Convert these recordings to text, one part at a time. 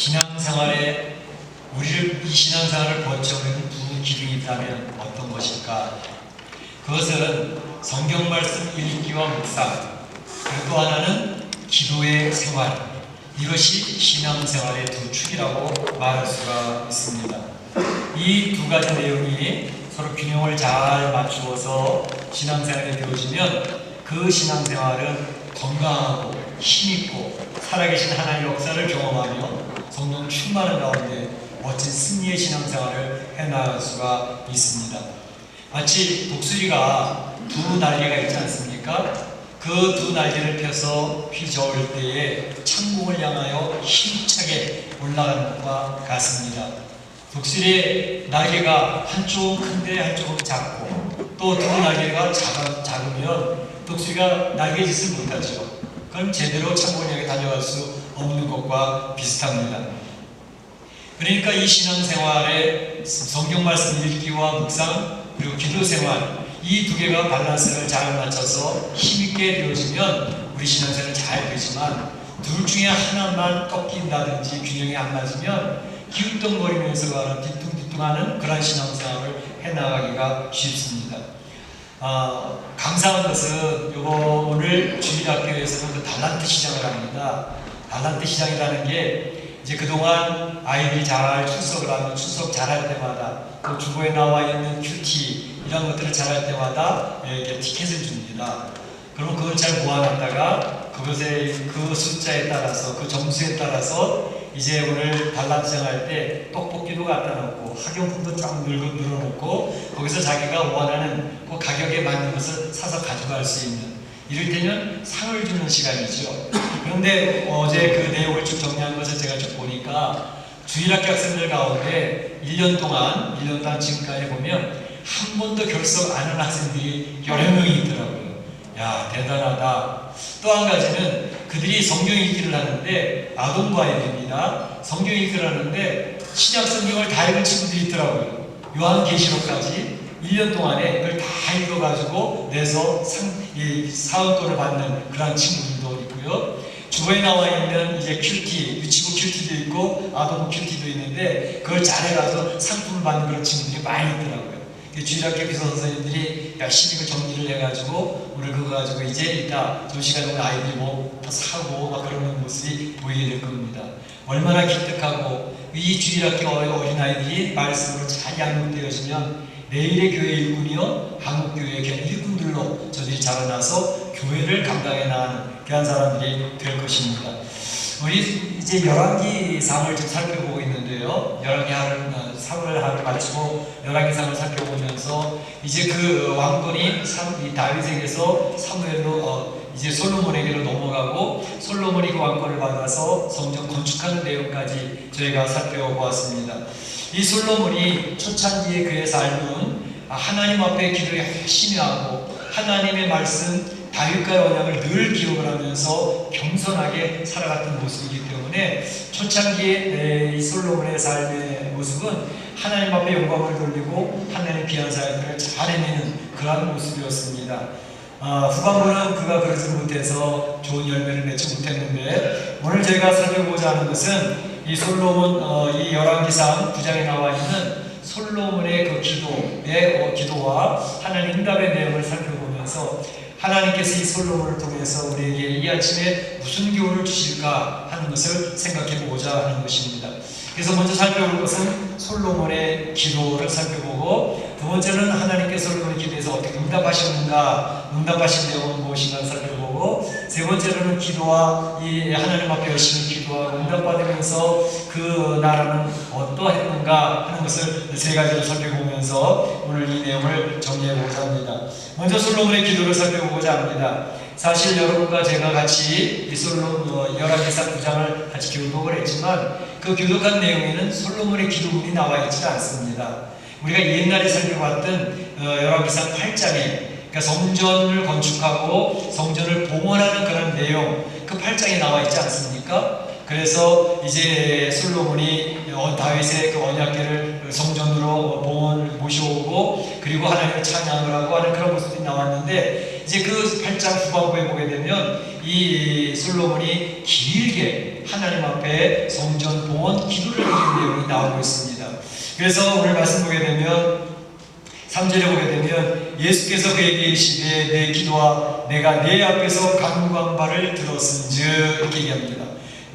신앙생활에 우리를 이 신앙생활을 버텨오는 두 기둥이 있다면 어떤 것일까? 그것은 성경 말씀 읽기와 묵상 그리고 또 하나는 기도의 생활 이것이 신앙생활의 두 축이라고 말할 수가 있습니다. 이 두 가지 내용이 서로 균형을 잘 맞추어서 신앙생활에 되어지면 그 신앙생활은 건강하고 힘있고 살아계신 하나님의 역사를 경험하며 성령 충만한 가운데 멋진 승리의 신앙생활을 해나갈 수가 있습니다. 마치 독수리가 두 날개가 있지 않습니까? 그 두 날개를 펴서 휘저을 때에 창공을 향하여 힘차게 올라가는 것과 같습니다. 독수리의 날개가 한쪽은 큰데 한쪽은 작고 또 두 날개가 작아, 작으면 독수리가 날개짓을 못하죠. 그럼 제대로 창공을 향해 달려갈 수 없는 것과 비슷합니다. 그러니까 이 신앙생활에 성경 말씀 읽기와 묵상 그리고 기도 생활 이 두 개가 밸런스를 잘 맞춰서 힘있게 되어지면 우리 신앙생활은 잘 되지만 둘 중에 하나만 꺾인다든지 균형이 안 맞으면 기웃덩거리면서 가는 뒤뚱뒤뚱하는 그런 신앙생활을 해나가기가 쉽습니다. 아, 감사한 것은 요거 오늘 주일학교에서는 그 달란트 시장을 합니다. 달란트 시장이라는 게 이제 그동안 아이들이 잘 출석을 하면 출석 잘할 때마다 또 주보에 나와 있는 큐티 이런 것들을 잘할 때마다 이렇게 티켓을 줍니다. 그럼 그걸 잘 모아놨다가 그것의 그 숫자에 따라서 그 점수에 따라서 이제 오늘 달란트장 할때 떡볶이도 갖다 놓고 학용품도 쫙 늘고 늘어놓고 거기서 자기가 원하는 그 가격에 맞는 것을 사서 가져갈 수 있는 이럴 때는 상을 주는 시간이죠. 그런데 어제 그 내용을 쭉 정리한 것을 제가 쭉 보니까 주일학교 학생들 가운데 1년 동안 1년 동안 지금까지 보면 한 번도 결석 안 한 학생들이 여러 명이 있더라고요. 야 대단하다. 또 한 가지는 그들이 성경 읽기를 하는데 아동과외입니다. 성경 읽기를 하는데 신약 성경을 다 읽은 친구들이 있더라고요. 요한계시록까지 1년 동안에 그걸 다 읽어가지고 내서 상, 이 사은권을 받는 그런 친구들도 있고요. 주보에 나와 있는 이제 큐티, 유치부 큐티도 있고 아동 큐티도 있는데 그걸 잘해가서 상품을 받는 그런 친구들이 많이 있더라고요. 주일학교 비서 선생님들이 열심히 그 정리를 해가지고 오늘 그거 가지고 이제 이따 두 시간 오면 아이들이 뭐 사고 막 그러는 모습이 보이게 될 겁니다. 얼마나 기특하고 이 주일학교 어린아이들이 말씀으로 잘 양육되어지면 내일의 교회 일꾼이요 한국교회의 일꾼들로 저들이 자라나서 교회를 감당해 나가는 귀한 사람들이 될 것입니다. 우리 이제 열왕기상을 좀 살펴보고 있는데요. 열왕기 하를 3월 하를 마치고 열왕기상을 살펴보면서 이제 그 왕권이 다윗에게서 사무엘로 어, 이제 솔로몬에게로 넘어가고 솔로몬이 그 왕권을 받아서 성전 건축하는 내용까지 저희가 살펴보았습니다. 이 솔로몬이 초창기에 그의 삶은 하나님 앞에 기도를 열심히 하고 하나님의 말씀 다윗과의 언약을 늘 기억을 하면서 겸손하게 살아갔던 모습이기 때문에 초창기의 이 솔로몬의 삶의 모습은 하나님 앞에 영광을 돌리고 하나님 귀한 사역들을 잘 해내는 그러한 모습이었습니다. 아, 후반부는 그가 그러지 못해서 좋은 열매를 맺지 못했는데 오늘 저희가 살펴보자 하는 것은 이 솔로몬 어, 이 열왕기상 9장에 나와 있는 솔로몬의 그 기도의 어, 기도와 하나님 응답의 내용을 살펴보면서 하나님께서 이 솔로몬을 통해서 우리에게 이 아침에 무슨 교훈을 주실까 하는 것을 생각해 보고자 하는 것입니다. 그래서 먼저 살펴볼 것은 솔로몬의 기도를 살펴보고 두 번째는 하나님께서 솔로몬의 기도에서 어떻게 응답하셨는가 응답하신 내용은 무엇인가 살펴보고 세 번째로는 기도와 이 하나님 앞에 열심히 기도하고 응답받으면서 그 나라는 어떠했는가 하는 것을 세 가지로 살펴보면서 오늘 이 내용을 정리해보고자 합니다. 먼저 솔로몬의 기도를 살펴보고자 합니다. 사실 여러분과 제가 같이 이 솔로몬 열왕기상 9장을 같이 교독을 했지만 그 교독한 내용에는 솔로몬의 기도문이 나와 있지 않습니다. 우리가 옛날에 살펴봤던 어, 열왕기상 8장에 그러니까 성전을 건축하고 성전을 봉헌하는 그런 내용 그 8장에 나와 있지 않습니까? 그래서 이제 솔로몬이 어, 다윗의 그 언약궤를 성전으로 봉헌을 모셔오고 그리고 하나님을 찬양을 하고 하는 그런 모습이 나왔는데 이제 그 8장 후반부에 보게 되면 이 솔로몬이 길게 하나님 앞에 성전 봉헌 기도를 드린 내용이 나오고 있습니다. 그래서 오늘 말씀 보게 되면 3절에 보게 되면 예수께서 그에게 이르시되 내 기도와 내가 내 앞에서 간구한 바를 들었은즉 이렇게 얘기합니다.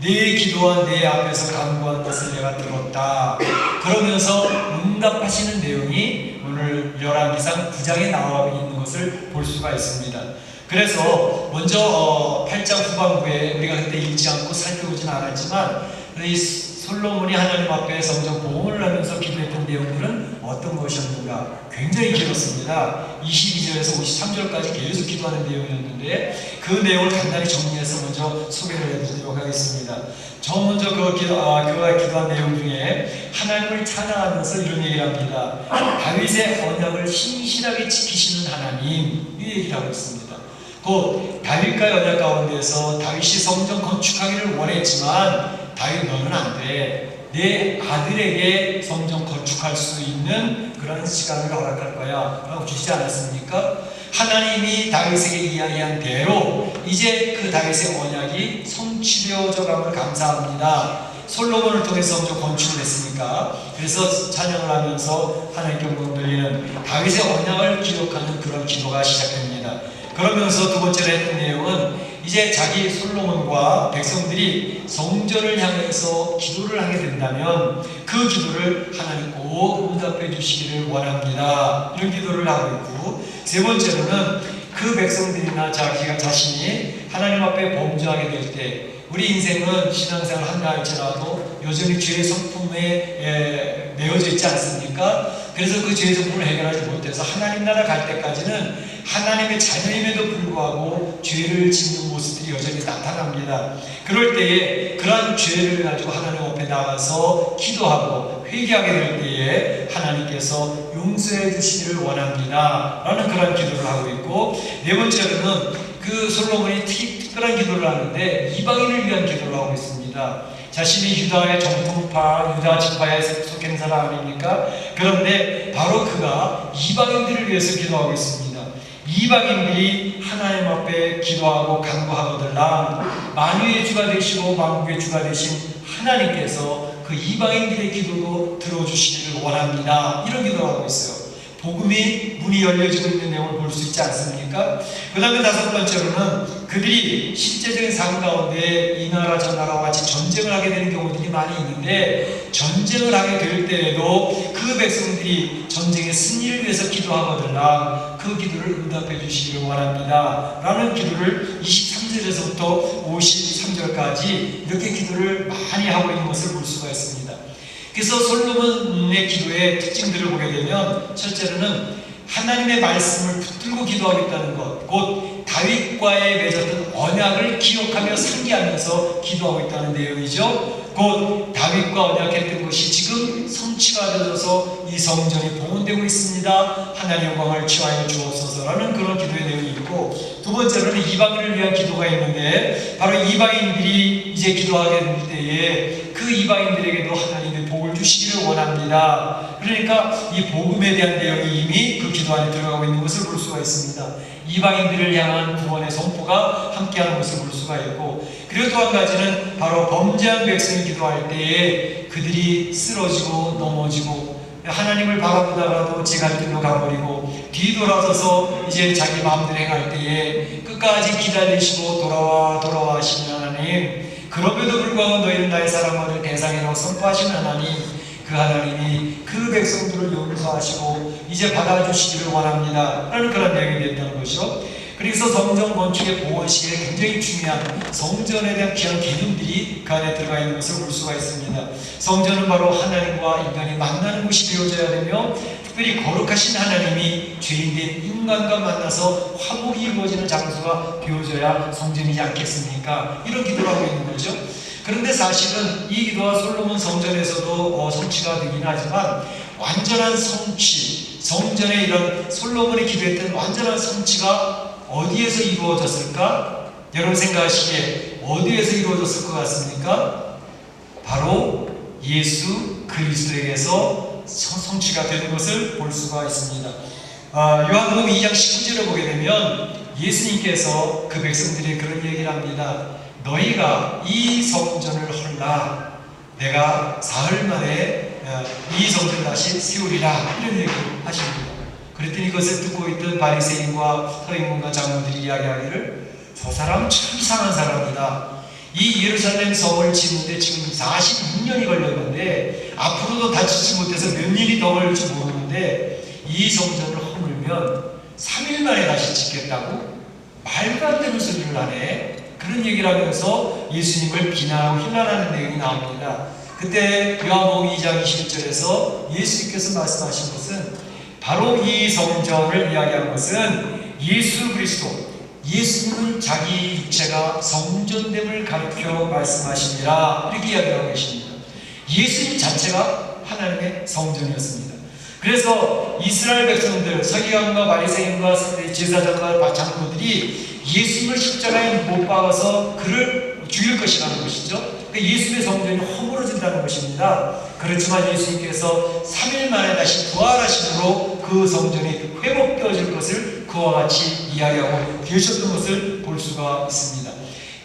내 기도와 내 앞에서 간구한 것을 내가 들었다. 그러면서 응답하시는 내용이 오늘 열왕기상 9장에 나와 있는 것을 볼 수가 있습니다. 그래서 먼저 어, 8장 후반부에 우리가 그때 읽지 않고 살펴보진 않았지만 이 솔로몬이 하나님 앞에 성전 보호를 하면서 기도했던 내용들은 어떤 것이었는가 굉장히 길었습니다. 22절에서 53절까지 계속 기도하는 내용이었는데 그 내용을 간단히 정리해서 먼저 소개를 해드리도록 하겠습니다. 저 먼저 그 기도, 아, 그가 기도한 내용 중에 하나님을 찬양하면서 이런 얘기를 합니다. 다윗의 언약을 신실하게 지키시는 하나님 이 얘기를 하고 있습니다. 곧 다윗과의 언약 가운데서 다윗이 성전 건축하기를 원했지만 다윗 너는 안 돼. 내 아들에게 성전 건축할 수 있는 그런 시간을 허락할 거야. 라고 주시지 않았습니까? 하나님이 다윗에게 이야기한 대로 이제 그 다윗의 언약이 성취되어져 감을 감사합니다. 솔로몬을 통해서 성전 건축을 했으니까 그래서 찬양을 하면서 하나님께 영광 돌리는 다윗의 언약을 기록하는 그런 기도가 시작됩니다. 그러면서 두 번째로 했던 내용은 이제 자기 솔로몬과 백성들이 성전을 향해서 기도를 하게 된다면 그 기도를 하나님 꼭 응답해 주시기를 원합니다. 이런 기도를 하고 있고 세 번째로는 그 백성들이나 자기가 자신이 하나님 앞에 범죄하게 될 때 우리 인생은 신앙생활 한다 할지라도 여전히 죄의 성품에 에, 매여져 있지 않습니까? 그래서 그 죄의 성품을 해결하지 못해서 하나님 나라 갈 때까지는 하나님의 자녀임에도 불구하고 죄를 짓는 모습들이 여전히 나타납니다. 그럴 때에 그러한 죄를 가지고 하나님 앞에 나가서 기도하고 회개하게 될 때에 하나님께서 용서해 주시기를 원합니다. 라는 그런 기도를 하고 있고 네 번째로는 그 솔로몬이 특- 특별한 기도를 하는데 이방인을 위한 기도를 하고 있습니다. 자신이 유다의 정통파, 유다 지파에 속한 사람 아닙니까? 그런데 바로 그가 이방인들을 위해서 기도하고 있습니다. 이방인들이 하나님 앞에 기도하고 간구하거들라 만유의 주가 되시고 만국의 주가 되신 하나님께서 그 이방인들의 기도도 들어주시기를 원합니다. 이런 기도를 하고 있어요. 복음이 문이 열려지고 있는 내용을 볼 수 있지 않습니까? 그 다음에 다섯 번째로는 그들이 실제적인 삶 가운데 이 나라 저 나라와 같이 전쟁을 하게 되는 경우들이 많이 있는데 전쟁을 하게 될 때에도 그 백성들이 전쟁의 승리를 위해서 기도하거든요. 그 기도를 응답해 주시기를 원합니다. 라는 기도를 23절에서부터 53절까지 이렇게 기도를 많이 하고 있는 것을 볼 수가 있습니다. 그래서 솔로몬의 기도의 특징들을 보게 되면 첫째로는 하나님의 말씀을 붙들고 기도하겠다는 것, 곧 다윗과의 맺었던 언약을 기억하며 상기하면서 기도하고 있다는 내용이죠. 곧 다윗과 언약했던 것이 지금 성취가 되어서 이 성전이 봉헌되고 있습니다. 하나님 영광을 취하여 주옵소서라는 그런 기도의 내용이 있고 두 번째로는 이방인을 위한 기도가 있는데 바로 이방인들이 이제 기도하게 될 때에 그 이방인들에게도 하나님의 복을 주시기를 원합니다. 그러니까 이 복음에 대한 내용이 이미 그 기도 안에 들어가고 있는 것을 볼 수가 있습니다. 이방인들을 향한 구원의 선포가 함께하는 것을 볼 수가 있고 그리고 또 한 가지는 바로 범죄한 백성이 기도할 때에 그들이 쓰러지고 넘어지고 하나님을 바라보다가도 제갈 길로 가버리고 뒤돌아서서 이제 자기 마음대로 행할 때에 끝까지 기다리시고 돌아와 돌아와 하시는 하나님 그럼에도 불구하고 너희는 나의 사랑받을 대상이라고 선포하시는 하나님 그 하나님이 그 백성들을 용서하시고 이제 받아주시기를 원합니다. 라는 그런 내용이 된다는 것이죠. 그래서 성전 건축의 보호 시기에 굉장히 중요한 성전에 대한 귀한 개념들이 그 안에 들어가 있는 것을 볼 수가 있습니다. 성전은 바로 하나님과 인간이 만나는 곳이 되어져야 되며 특별히 거룩하신 하나님이 죄인된 인간과 만나서 화목이 이루어지는 장소가 되어져야 성전이지 않겠습니까? 이런 기도를 하고 있는 거죠. 그런데 사실은 이 기도와 솔로몬 성전에서도 어, 성취가 되긴 하지만 완전한 성취, 성전의 이런 솔로몬이 기도했던 완전한 성취가 어디에서 이루어졌을까? 여러분 생각하시기에 어디에서 이루어졌을 것 같습니까? 바로 예수 그리스도에게서 성- 성취가 되는 것을 볼 수가 있습니다. 아, 요한복음 2장 19절을 보게 되면 예수님께서 그 백성들이 그런 얘기를 합니다. 너희가 이 성전을 헐라. 내가 사흘 만에 어, 이 성전을 다시 세우리라. 이런 얘기를 하십니다. 그랬더니 그것을 듣고 있던 바리새인과 서인문과 장로들이 이야기하기를 저 사람 참 이상한 사람이다. 이 예루살렘 성을 짓는데 지금 46년이 걸렸는데 앞으로도 다치지 못해서 몇 년이 더 걸릴지 모르는데 이 성전을 허물면 3일 만에 다시 짓겠다고 말도 안 되는 소리를 하네. 그런 얘기를 하면서 예수님을 비난하고 힐난하는 내용이 나옵니다. 그때 요한복음 2장 21절에서 예수님께서 말씀하신 것은 바로 이 성전을 이야기한 것은 예수 그리스도 예수님은 자기 육체가 성전됨을 가르쳐 말씀하시니라 이렇게 이야기하고 계십니다. 예수님 자체가 하나님의 성전이었습니다. 그래서 이스라엘 백성들 서기관과 바리새인과 제사장과 장로들이 예수님을 십자가에 못 박아서 그를 죽일 것이라는 것이죠. 그러니까 예수님의 성전이 허물어진다는 것입니다. 그렇지만 예수님께서 3일 만에 다시 부활하심으로 그 성전이 회복되어질 것을 그와 같이 이야기하고 계셨던 것을 볼 수가 있습니다.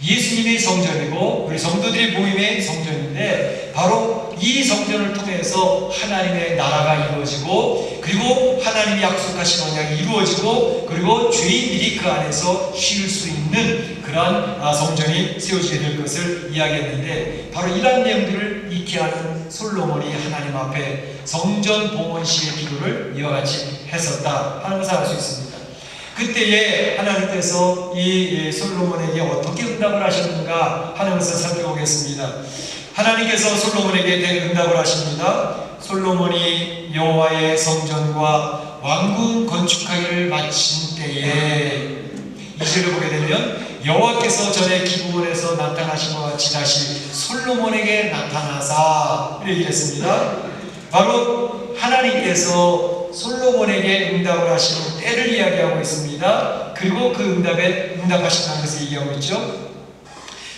예수님의 성전이고 우리 성도들의 모임의 성전인데 바로 이 성전을 통해서 하나님의 나라가 이루어지고 그리고 하나님이 약속하신 언약이 이루어지고 그리고 죄인들이 그 안에서 쉴 수 있는 그러한 아, 성전이 세워지게 될 것을 이야기했는데 바로 이러한 내용들을 익히 하는 솔로몬이 하나님 앞에 성전 봉헌 시의 기도를 이와 같이 했었다 하는 것을 알 수 있습니다. 그때에 하나님께서 이 솔로몬에게 어떻게 응답을 하셨는가 하는 것을 살펴보겠습니다. 하나님께서 솔로몬에게 응답을 하십니다. 솔로몬이 여호와의 성전과 왕궁 건축하기를 마친 때에 이절을 보게 되면 여호와께서 전에 기부원에서 나타나신 것 같이 다시 솔로몬에게 나타나사 이렇게 했습니다. 바로 하나님께서 솔로몬에게 응답을 하시는 때를 이야기하고 있습니다. 그리고 그 응답에 응답하신다는 것을 얘기하고 있죠.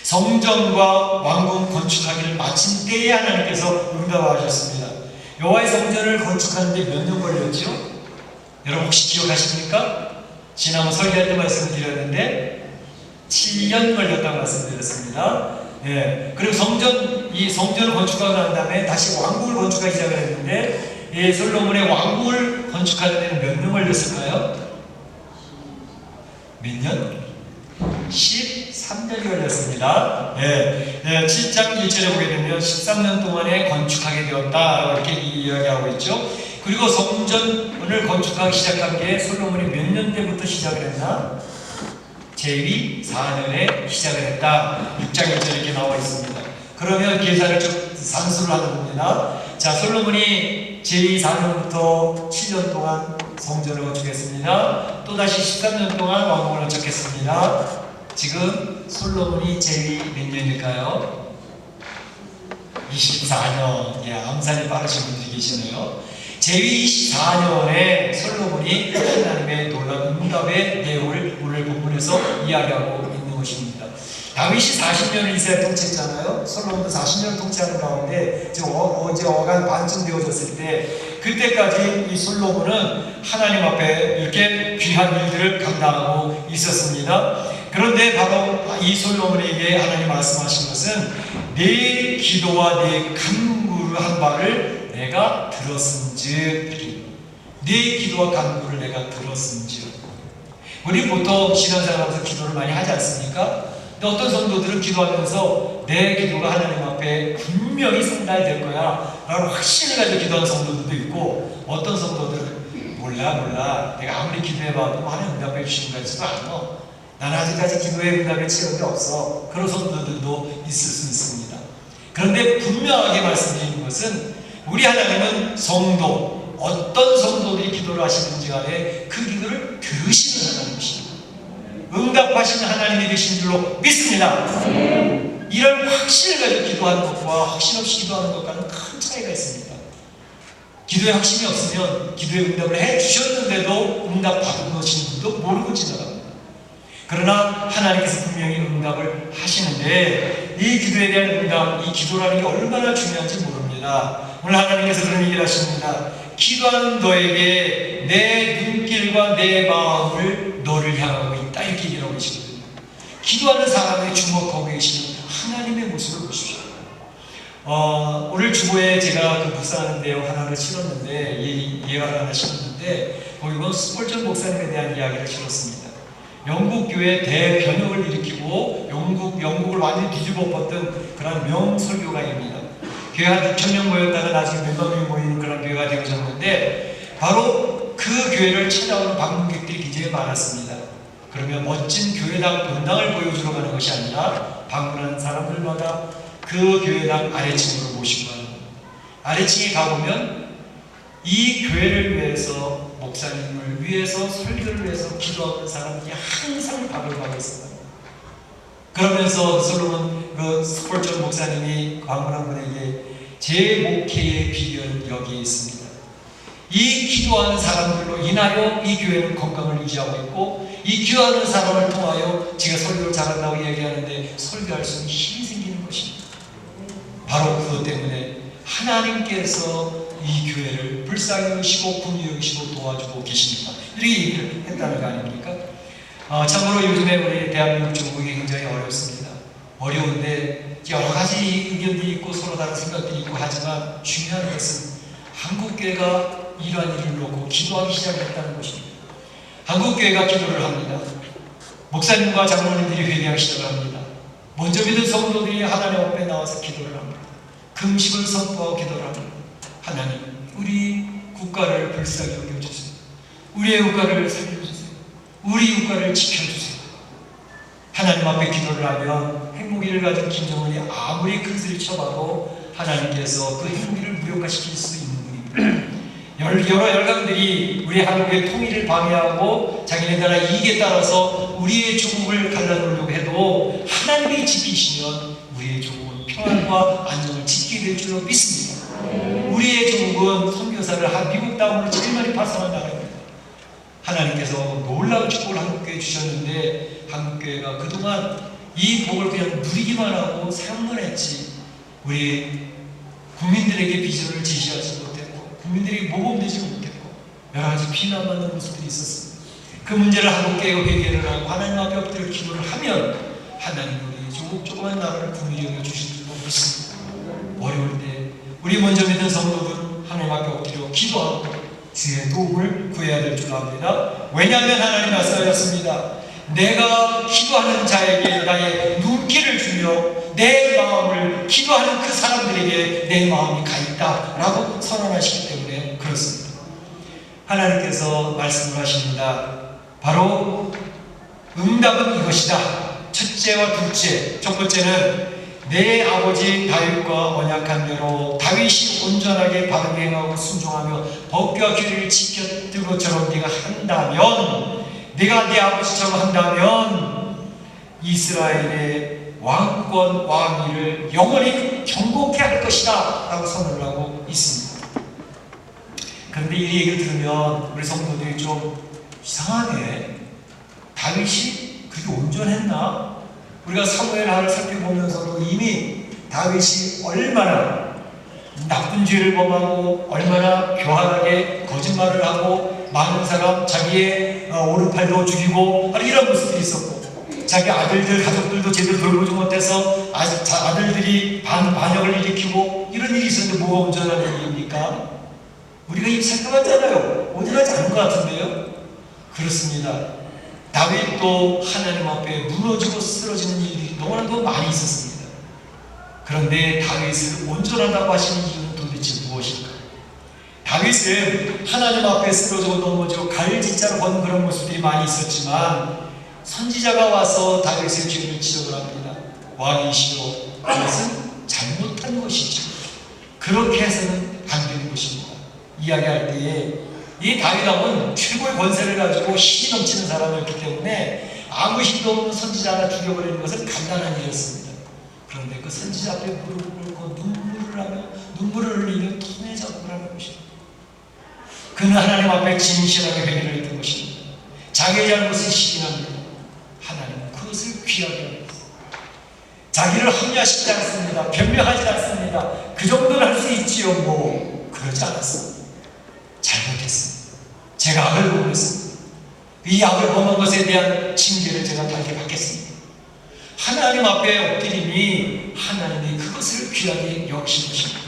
성전과 왕궁 건축하기를 마친 때에 하나님께서 응답하셨습니다. 여호와의 성전을 건축하는데 몇 년 걸렸죠? 여러분 혹시 기억하십니까? 지난번 설계할 때 말씀드렸는데 7년 걸렸다고 말씀드렸습니다. 예. 그리고 성전 이 성전을 건축하고 난 다음에 다시 왕국을 건축하기 시작을 했는데 예, 솔로몬의 왕국을 건축하는 데는 몇 년 걸렸을까요? 몇 년? 10 300이 걸렸습니다. 예, 예, 7장 1절에 보게 되면 13년 동안에 건축하게 되었다. 이렇게 이야기하고 있죠. 그리고 성전을 건축하기 시작한 게 솔로몬이 몇 년 때부터 시작을 했나? 제위 4년에 시작을 했다. 6장 1절에 이렇게 나와 있습니다. 그러면 계산을 좀 산수를 하는 겁니다. 자, 솔로몬이 제위 4년부터 7년 동안 성전을 건축했습니다. 또다시 13년 동안 왕궁을 건축했습니다. 지금 솔로몬이 제위 몇 년일까요? 24년. 예, 암산이 빠르신 분들이 계시네요. 제위 24년에 솔로몬이 하나님의 놀라운 응답의 내용을 오늘 본문에서 이야기하고 있는 것입니다. 다윗이 40년을 이스라엘 통치했잖아요. 솔로몬도 40년을 통치하는 가운데 지금 어, 어제 어간 반쯤 되어졌을 때 그때까지 이 솔로몬은 하나님 앞에 이렇게 귀한 일들을 감당하고 있었습니다. 그런데 바로 이 솔로몬에게 하나님 말씀하신 것은 내 기도와 내 간구한 바를 내가 들었은즉 내 기도와 간구를 내가 들었은즉. 우리 보통 신앙생활하면서 기도를 많이 하지 않습니까? 근데 어떤 성도들은 기도하면서 내 기도가 하나님 앞에 분명히 성달될 거야 라고 확신을 가지고 기도하는 성도들도 있고 어떤 성도들은 몰라 몰라. 내가 아무리 기도해봐도 하나님 응답해 주시는 거 있지도 않아 나는 아직까지 기도의 응답의 체험이 없어 그런 성도들도 있을 수 있습니다 그런데 분명하게 말씀드리는 것은 우리 하나님은 성도 어떤 성도들이 기도를 하시는지 간에 그 기도를 들으시는 하나님이십니다 응답하시는 하나님이 되신 줄로 믿습니다. 이런 확신을 가지고 기도하는 것과 확신 없이 기도하는 것과는 큰 차이가 있습니다. 기도에 확신이 없으면 기도의 응답을 해 주셨는데도 응답 받은 것인 줄도 모르고 지나갑니다. 그러나 하나님께서 분명히 응답을 하시는데 이 기도에 대한 응답, 이 기도라는 게 얼마나 중요한지 모릅니다. 오늘 하나님께서 그런 얘기를 하십니다. 기도하는 너에게 내 눈길과 내 마음을 너를 향하고 있다 이렇게 얘기하고 계시거든요. 기도하는 사람의 주목하고 계시는 하나님의 모습을 보십시오. 어, 오늘 주보에 제가 그 묵상하는데요 하나를 실었는데 예, 예화를 하나 실었는데 거기 보면 스폴전 목사님에 대한 이야기를 실었습니다. 영국 교회 대변혁을 일으키고 영국 영국을 완전히 뒤집어 엎었던 그런 명설교가입니다. 교회 한 6천 명 모였다가 나중에 몇만 명이 모이는 그런 교회가 되어졌는데 바로 그 교회를 찾아오는 방문객들이 굉장히 많았습니다. 그러면 멋진 교회당 본당을 보여주러 가는 것이 아니라 방문하는 사람들마다 그 교회당 아래층으로 가는 겁니다. 아래층에 가보면 이 교회를 위해서 목사님을 위해서 설교를 위해서 기도하는 사람들이 항상 밥을 가고 있습니다. 그러면서 솔로몬 그 스폴전 목사님이 방문한 분에게 제 목회의 비결은 여기에 있습니다. 이 기도하는 사람들로 인하여 이 교회는 건강을 유지하고 있고 이 기도하는 사람을 통하여 제가 설교를 잘한다고 얘기하는데 설교할 수 있는 힘이 생기는 것입니다. 바로 그것 때문에 하나님께서 이 교회를 불쌍히 여기시고 긍휼히 여기시고 도와주고 계십니다. 이렇게 얘기를 했다는 거 아닙니까? 어, 참고로 요즘에 우리 대한민국 정국이 굉장히 어렵습니다. 어려운데 여러 가지 의견들이 있고 서로 다른 생각들이 있고 하지만 중요한 것은 한국교회가 이러한 일을 놓고 기도하기 시작했다는 것입니다. 한국교회가 기도를 합니다. 목사님과 장로님들이 회개하기 시작을 합니다. 먼저 믿은 성도들이 하나님 앞에 나와서 기도를 합니다. 금식을 선포하고 기도를 합니다. 하나님, 우리 국가를 불쌍히 여겨주세요. 우리의 국가를 살려주세요. 우리 국가를 지켜주세요. 하나님 앞에 기도를 하면 핵무기를 가진 김정은이 아무리 큰 소리 쳐봐도 하나님께서 그 핵무기를 무력화시킬 수 있는 분입니다. 여러, 열강들이 우리 한국의 통일을 방해하고 자기네 나라 이익에 따라서 우리의 조국을 갈라놓으려고 해도 하나님이 지키시면 우리의 조국은 평안과 안정을 지키게 될 줄로 믿습니다. 우리의 조국은 선교사를 한 미국 다음으로 제일 많이 발송한 나라입니다. 하나님께서 놀라운 축복을 한국교회에 주셨는데 한국교회가 그동안 이 복을 그냥 누리기만 하고 사용만 했지 우리 국민들에게 비전을 제시하지 못했고 국민들이 모범되지 못했고 여러 가지 비난받는 모습들이 있었습니다. 그 문제를 한국교회가 회개를 하고 하나님 앞에 엎드려 기도를 하면 하나님 우리 조국 조그만 나라를 여겨 주실 줄 믿습니다. 어려울 때 우리 먼저 믿은 성도들 하나님 앞에 엎드려 기도하고 주의 도움을 구해야 될 줄 압니다. 왜냐하면 하나님 말씀하셨습니다. 내가 기도하는 자에게 나의 눈길을 주며 내 마음을 기도하는 그 사람들에게 내 마음이 가 있다 라고 선언하시기 때문에 그렇습니다. 하나님께서 말씀을 하십니다. 바로 응답은 이것이다. 첫째와 둘째. 첫 번째는 내 아버지 다윗과 언약한 대로 다윗이 온전하게 바르게 행하고 순종하며 법과 규례를 지켰던 것처럼 네가 한다면 네가 네 아버지처럼 한다면 이스라엘의 왕권 왕위를 영원히 경고케 할 것이다 라고 선언을 하고 있습니다. 그런데 이 얘기를 들으면 우리 성도들이 좀 이상하네. 다윗이 그렇게 온전했나? 우리가 사무엘 하를 살펴보면서도 이미 다윗이 얼마나 나쁜 죄를 범하고 얼마나 교활하게 거짓말을 하고 많은 사람 자기의 어, 오른팔도 죽이고 이런 모습이 있었고 자기 아들들 가족들도 제대로 돌보지 못해서 아, 자, 아들들이 반, 반역을 일으키고 이런 일이 있었는데 뭐가 온전한 얘기입니까? 우리가 입 살펴봤잖아요. 온전하지 않은 것 같은데요. 그렇습니다. 다윗도 하나님 앞에 무너지고 쓰러지는 일이 너무나도 많이 있었습니다. 그런데 다윗을 온전하다고 하시는 이유는 도대체 무엇일까? 다윗은 하나님 앞에 쓰러지고 넘어지고 갈짓자로 걷는 그런 모습들이 많이 있었지만 선지자가 와서 다윗의 죄를 지적을 합니다. 왕이시오. 그것은 잘못한 것이죠. 그렇게 해서는 안 되는 것입니다. 이야기할 때에 이 다윗왕은 최고의 권세를 가지고 힘이 넘치는 사람이었기 때문에 아무 힘도 없는 선지자 하나 죽여버리는 것은 간단한 일이었습니다. 그런데 그 선지자 앞에 무릎을 꿇고 눈물을 하며 눈물을 흘리며 통해 작업을 하는 것입니다. 그는 하나님 앞에 진실하게 회개를 했던 것입니다. 자기의 잘못을 시인합니다. 하나님은 그것을 귀하게 합니다. 자기를 합리화시키지 않습니다. 변명하지 않습니다. 그 정도는 할 수 있지요. 뭐 그러지 않았습니다. 제가 악을 범했습니다. 이 약을 범한 것에 대한 징계를 제가 달게 받겠습니다. 하나님 앞에 엎드리니 하나님이 그것을 귀하게 여기신 것입니다.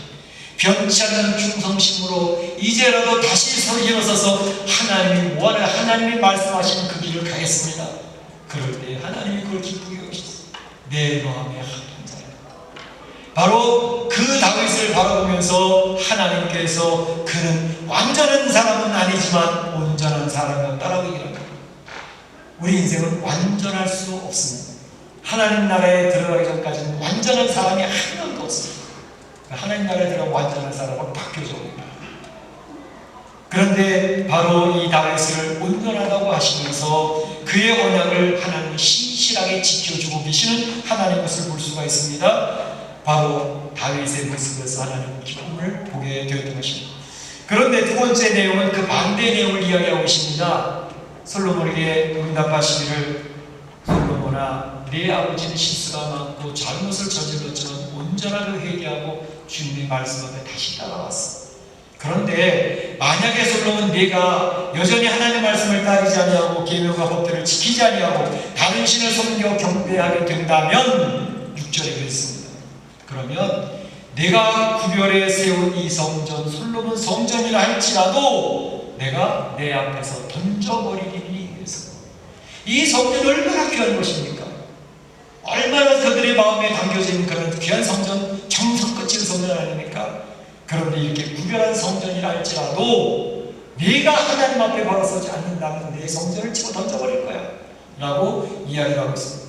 변치 않는 충성심으로 이제라도 다시 서로 일어서서 하나님이 원하 하나님이 말씀하시는 그 길을 가겠습니다. 그럴 때 하나님이 그걸 기쁘게 여기셨어요. 내 마음에 자라. 바로 그 다윗을 바라보면서 하나님께서 그는 완전한 사람은 아니지만 온전한 사람이었다라고 얘기합니다. 우리 인생은 완전할 수 없습니다. 하나님 나라에 들어가기 전까지는 완전한 사람이 한 명도 없습니다. 하나님 나라에 들어가 완전한 사람은 바뀌어져 옵니다. 그런데 바로 이 다윗을 온전하다고 하시면서 그의 언약을 하나님이 신실하게 지켜주고 계시는 하나님 것을 볼 수가 있습니다. 바로 다윗의 모습에서 하나님은 기쁨을 보게 되었던 것입니다. 그런데 두 번째 내용은 그 반대 내용을 이야기하고 있습니다. 솔로몬에게 응답하시기를 솔로몬아 내 아버지는 실수가 많고 잘못을 저질렀지만 온전하게 회개하고 주님의 말씀 앞에 다시 따라왔어. 그런데 만약에 솔로몬 네가 여전히 하나님의 말씀을 따르지 아니하고 계명과 법들을 지키지 아니하고 다른 신을 섬겨 경배하게 된다면 6절에 그랬습니다. 그러면 내가 구별해 세운 이 성전 솔로몬 성전이라 할지라도 내가 내 앞에서 던져버리리니 그래서 이 성전이 얼마나 귀한 것입니까? 얼마나 그들의 마음에 담겨진 그런 귀한 성전 정성 끝인 성전 아닙니까? 그런데 이렇게 구별한 성전이라 할지라도 네가 하나님 앞에 걸어서지 않는다면 내 성전을 치고 던져버릴 거야 라고 이야기를 하고 있습니다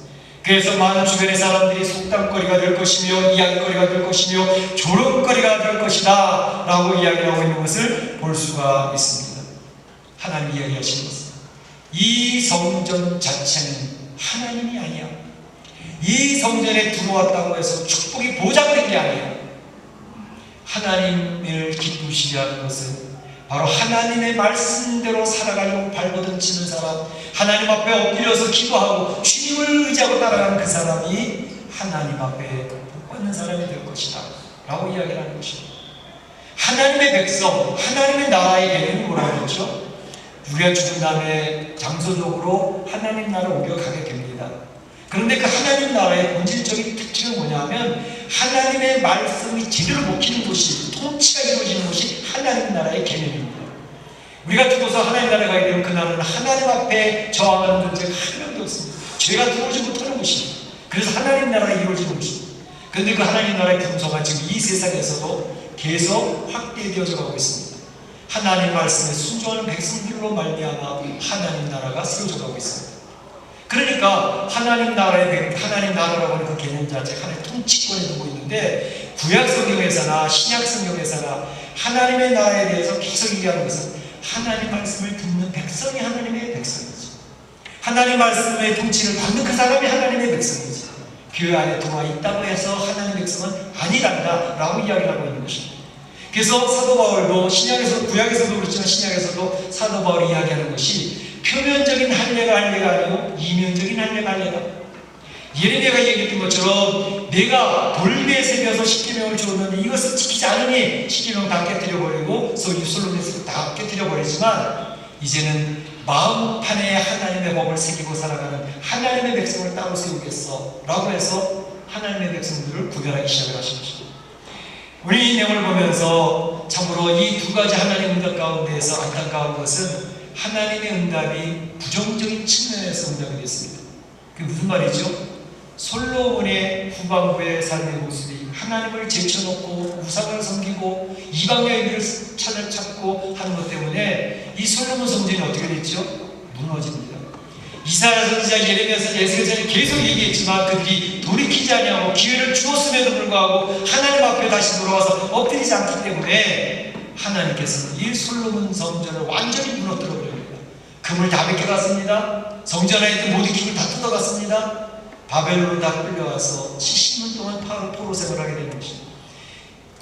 그래서 많은 주변의 사람들이 속담거리가 될 것이며 이야기거리가 될 것이며 조롱거리가 될 것이다 라고 이야기하고 있는 것을 볼 수가 있습니다. 하나님 이야기하시는 것은 이 성전 자체는 하나님이 아니야. 이 성전에 들어왔다고 해서 축복이 보장된 게 아니야. 하나님을 기쁘시게 하는 것은 바로 하나님의 말씀대로 살아가려고 발버둥 치는 사람, 하나님 앞에 엎드려서 기도하고 주님을 의지하고 따라가는 그 사람이 하나님 앞에 복 받는 사람이 될 것이다. 라고 이야기를 하는 것입니다. 하나님의 백성, 하나님의 나라의 개념이 뭐라고 했죠? 우리가 죽은 다음에 장소적으로 하나님 나라 오려 가게 됩니다. 그런데 그 하나님 나라의 본질적인 특징은 뭐냐면 하나님의 말씀이 제대로 먹히는 곳이 통치가 이루어지는 곳이 하나님 나라의 개념입니다. 우리가 죽어서 하나님 나라에 가게 되면 그날은 하나님 앞에 저항하는 존재가 한 명도 없습니다. 죄가 들어오지 못하는 곳입니다. 그래서 하나님 나라가 이루어지는 곳입니다. 그런데 그 하나님 나라의 금소가 지금 이 세상에서도 계속 확대되어져 가고 있습니다. 하나님 말씀에 순종하는 백성들로 말미암아 하나님 나라가 세워져 가고 있습니다. 그러니까 하나님 나라의 하나님 나라라고 하는 그 개념 자체 하나님 통치권에 두고 있는데 구약 성경에서나 신약 성경에서나 하나님의 나라에 대해서 계속 얘기하는 것은 하나님 말씀을 듣는 백성이 하나님의 백성이지. 하나님 말씀의 통치를 받는 그 사람이 하나님의 백성이지. 교회 안에 들어와 있다고 해서 하나님의 백성은 아니란다 라고 이야기를 하고 있는 것입니다. 그래서 사도 바울도 신약에서 구약에서도 그렇지만 신약에서도 사도 바울이 이야기하는 것이 표면적인 할례가 할례가 아니고 이면적인 할례가 할례다. 예레미야가 얘기했던 것처럼 내가 돌배에 새겨서 십계명을 주었는데 이것을 지키지 않으니 십계명 다 깨뜨려 버리고 소위 솔로몬에서 다 깨뜨려 버리지만 이제는 마음판에 하나님의 법을 새기고 살아가는 하나님의 백성을 따로 세우겠어 라고 해서 하나님의 백성들을 구별하기 시작을 하신 것입니다. 우리 이 내용을 보면서 참으로 이 두 가지 하나님 응답 가운데에서 안타까운 것은 하나님의 응답이 부정적인 측면에서 응답이 됐습니다. 그게 무슨 말이죠? 솔로몬의 후반부의 삶의 모습이 하나님을 제쳐놓고 우상을 섬기고 이방의 찾을 찾고 하는 것 때문에 이 솔로몬 성전이 어떻게 됐죠? 무너집니다. 이사야 선지자 예레미야서 예수께서는 계속 얘기했지만 그들이 돌이키지 아니하고 기회를 주었음에도 불구하고 하나님 앞에 다시 돌아와서 엎드리지 않기 때문에 하나님께서는 이 솔로몬 성전을 완전히 무너뜨려. 금을 다 벗겨갔습니다. 성전 안에 있던 모든 기을 다 뜯어갔습니다. 바벨론을 다 끌려와서 70년 동안 파로 포로 생활하게 된 것입니다.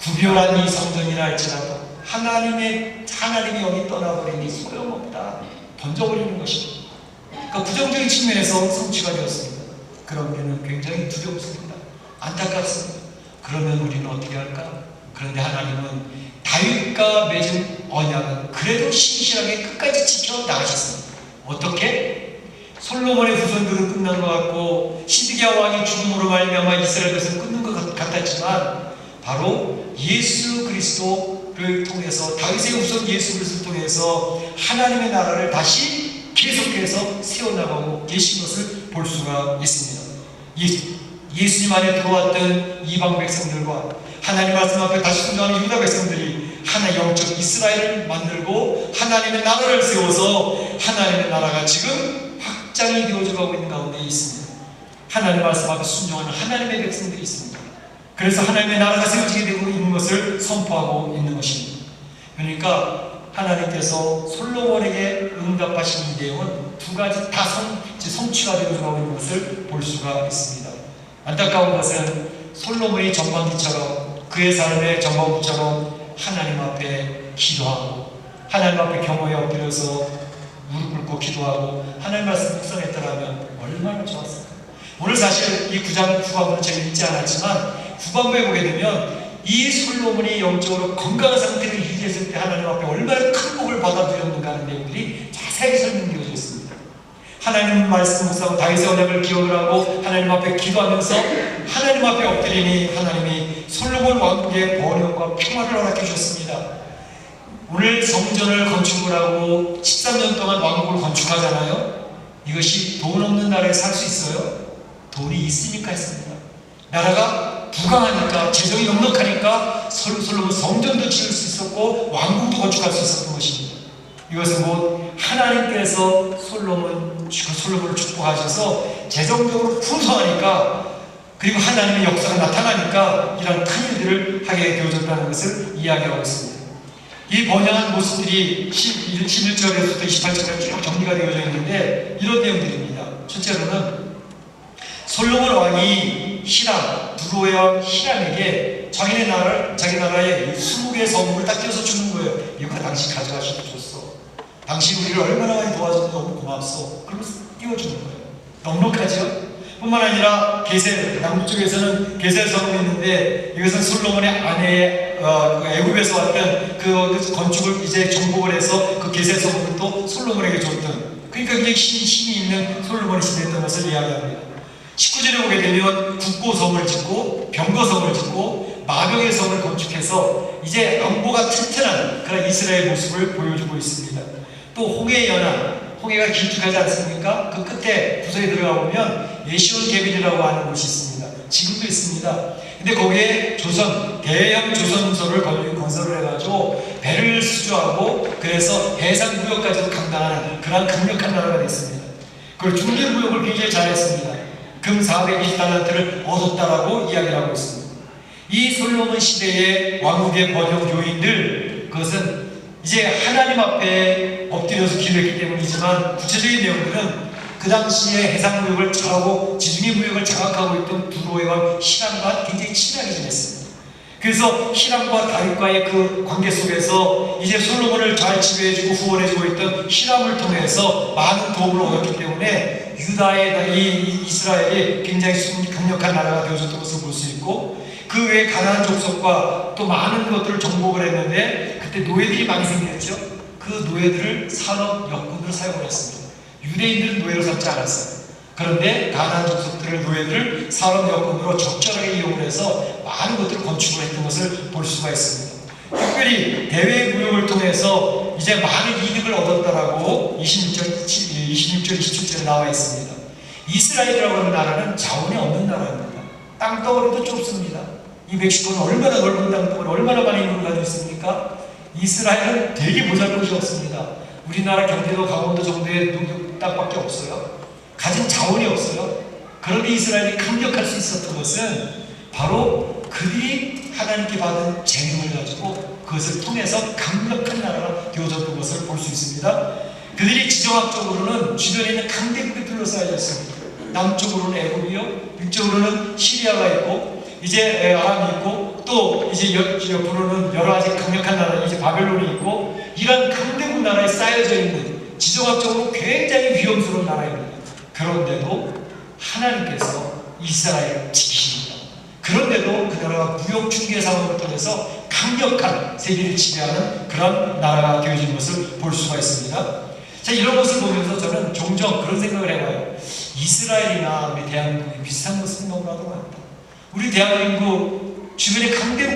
구별한 이 성전이라 할지라도 하나님의 하나님이 여기 떠나버리니 소용없다 던져버리는 것입니다. 그러니까 부정적인 측면에서 성취가 되었습니다. 그런 게는 굉장히 두렵습니다. 안타깝습니다. 그러면 우리는 어떻게 할까? 그런데 하나님은 다윗과 맺은 언약은 그래도 신실하게 끝까지 지켜 나가셨습니다. 어떻게? 솔로몬의 후손들은 끝난 것 같고 시드기야 왕이 죽음으로 말미암아 이스라엘 백성은 끝난 것 같- 같았지만 바로 예수 그리스도를 통해서 다윗의 후손 예수 그리스도를 통해서 하나님의 나라를 다시 계속해서 세워나가고 계신 것을 볼 수가 있습니다. 예수, 예수님 안에 들어왔던 이방 백성들과 하나님 말씀 앞에 다시 순종하는 유다 백성들이 하나 영적 이스라엘을 만들고 하나님의 나라를 세워서 하나님의 나라가 지금 확장이 되어져 가고 있는 가운데 있습니다. 하나님 말씀 앞에 순종하는 하나님의 백성들이 있습니다. 그래서 하나님의 나라가 세워지게 되고 있는 것을 선포하고 있는 것입니다. 그러니까 하나님께서 솔로몬에게 응답하신 이 내용은 두 가지 다 성, 성취가 되어 가고 있는 것을 볼 수가 있습니다. 안타까운 것은 솔로몬이 전반기처럼 그의 삶의 전반기처럼 하나님 앞에 기도하고 하나님 앞에 경호에 엎드려서 무릎 꿇고 기도하고 하나님 말씀 묵상했더라면 얼마나 좋았을까. 오늘 사실 이 구장 후반부는 제가 읽지 않았지만 후반부에 보게 되면 이 솔로몬이 영적으로 건강한 상태를 유지했을 때 하나님 앞에 얼마나 큰 복을 받아들였는가 하는 내용들이 설명되어져 있습니다. 하나님 말씀 묵상하고 다윗의 언약을 기억을 하고 하나님 앞에 기도하면서 하나님 앞에 엎드리니 하나님이 솔로몬 왕국의 번영과 평화를 허락해 주셨습니다. 오늘 성전을 건축을 하고 13년 동안 왕국을 건축하잖아요. 이것이 돈 없는 나라에 살 수 있어요? 돈이 있으니까 했습니다. 나라가 부강하니까 재정이 넉넉하니까 솔- 솔로몬 성전도 지을 수 있었고 왕국도 건축할 수 있었던 것입니다. 이것은 곧 하나님께서 솔로몬 그 솔로몬을 축복하셔서 재정적으로 풍성하니까 그리고 하나님의 역사가 나타나니까 이런 큰 일들을 하게 되어졌다는 것을 이야기하고 있습니다. 이 번영한 모습들이 11절에서부터 28절까지 쭉 정리가 되어져 있는데 이런 내용들입니다. 첫째로는 솔로몬 왕이 히람, 두로의 왕 히람에게 자기네 나라를, 자기 나라에 20개의 성물을 딱 띄워서 주는 거예요. 이거 당신 가져가시고 줬어. 당신 우리를 얼마나 많이 도와줘서 너무 고맙소. 그러면서 띄워주는 거예요. 넉넉하죠? 뿐만 아니라 게셀, 남쪽에서는 게셀 성이 있는데 이것은 솔로몬의 아내의 어, 그 애굽에서 왔던 그, 그 건축을 이제 정복을 해서 그 게셀 성을 또 솔로몬에게 줬던 그러니까 굉장히 힘, 힘이 있는 솔로몬이 지냈던 것을 이야기합니다. 19절에 보게 되면 국고성을 짓고 병거성을 짓고 마병의 성을 건축해서 이제 안보가 튼튼한 그런 이스라엘 모습을 보여주고 있습니다. 또 홍해 연안, 홍해가 길쭉하지 않습니까? 그 끝에 구석에 들어가 보면 예시온 게빌이라고 하는 곳이 있습니다. 지금도 있습니다. 근데 거기에 조선, 대형 조선소를 건- 건설을 해가지고 배를 수주하고 그래서 해상무역까지도 감당하는 그런 강력한 나라가 됐습니다. 그리고 중개무역을 굉장히 잘했습니다. 금 420달란트를 얻었다라고 이야기를 하고 있습니다. 이 솔로몬 시대의 왕국의 번영 요인들 그것은 이제 하나님 앞에 엎드려서 기도했기 때문이지만 구체적인 내용들은 그 당시에 해상무역을 잘하고 지중해 무역을 장악하고 있던 두로의 왕 히람과 굉장히 친하게 지냈습니다. 그래서 히람과 다윗과의 그 관계 속에서 이제 솔로몬을 잘 지배해주고 후원해주고 있던 히람을 통해서 많은 도움을 얻었기 때문에 유다의 나- 이, 이 이스라엘이 굉장히 강력한 나라가 되어졌던 것을 볼 수 있고 그 외에 가나안 족속과 또 많은 것들을 정복을 했는데 그때 노예들이 많이 생겼죠. 그 노예들을 산업 역군으로 사용을 했습니다. 유대인들은 노예로 삼지 않았어요. 그런데 가나안 족속들의 노예들을 산업 여건으로 적절하게 이용을 해서 많은 것들을 건축을 했던 것을 볼 수가 있습니다. 특별히 대외 무역을 통해서 이제 많은 이득을 얻었다라고 26절, 26절, 27절에 나와 있습니다. 이스라엘이라고 하는 나라는 자원이 없는 나라입니다. 땅덩어리도 좁습니다. 이 멕시코는 얼마나 넓은 땅덩어리, 얼마나 많은 인구를 가지고 있습니까? 이스라엘은 되게 보잘것이 없습니다. 우리나라 경기도 강원도 정도의 농경 땅밖에 없어요. 가진 자원이 없어요. 그런데 이스라엘이 강력할 수 있었던 것은 바로 그들이 하나님께 받은 재능을 가지고 그것을 통해서 강력한 나라가 되어졌던 것을 볼 수 있습니다. 그들이 지정학적으로는 주변에 있는 강대국에 둘러싸여 있습니다. 남쪽으로는 애굽이요, 북쪽으로는 시리아가 있고 이제 아람이 있고 또 이제 옆으로는 여러 가지 강력한 나라 이제 바벨론이 있고 이런 강대국 나라에 쌓여져 있는 지정학적으로 굉장히 위험스러운 나라입니다. 그런데도 하나님께서 이스라엘을 지키십니다. 그런데도 그 나라가 무역 중개 상황을 통해서 강력한 세계를 지배하는 그런 나라가 되어진 것을 볼 수가 있습니다. 자 이런 것을 보면서 저는 종종 그런 생각을 해봐요. 이스라엘이나 우리 대한민국이 비슷한 것은 너무나도 많다. 우리 대한민국 주변에 강대국들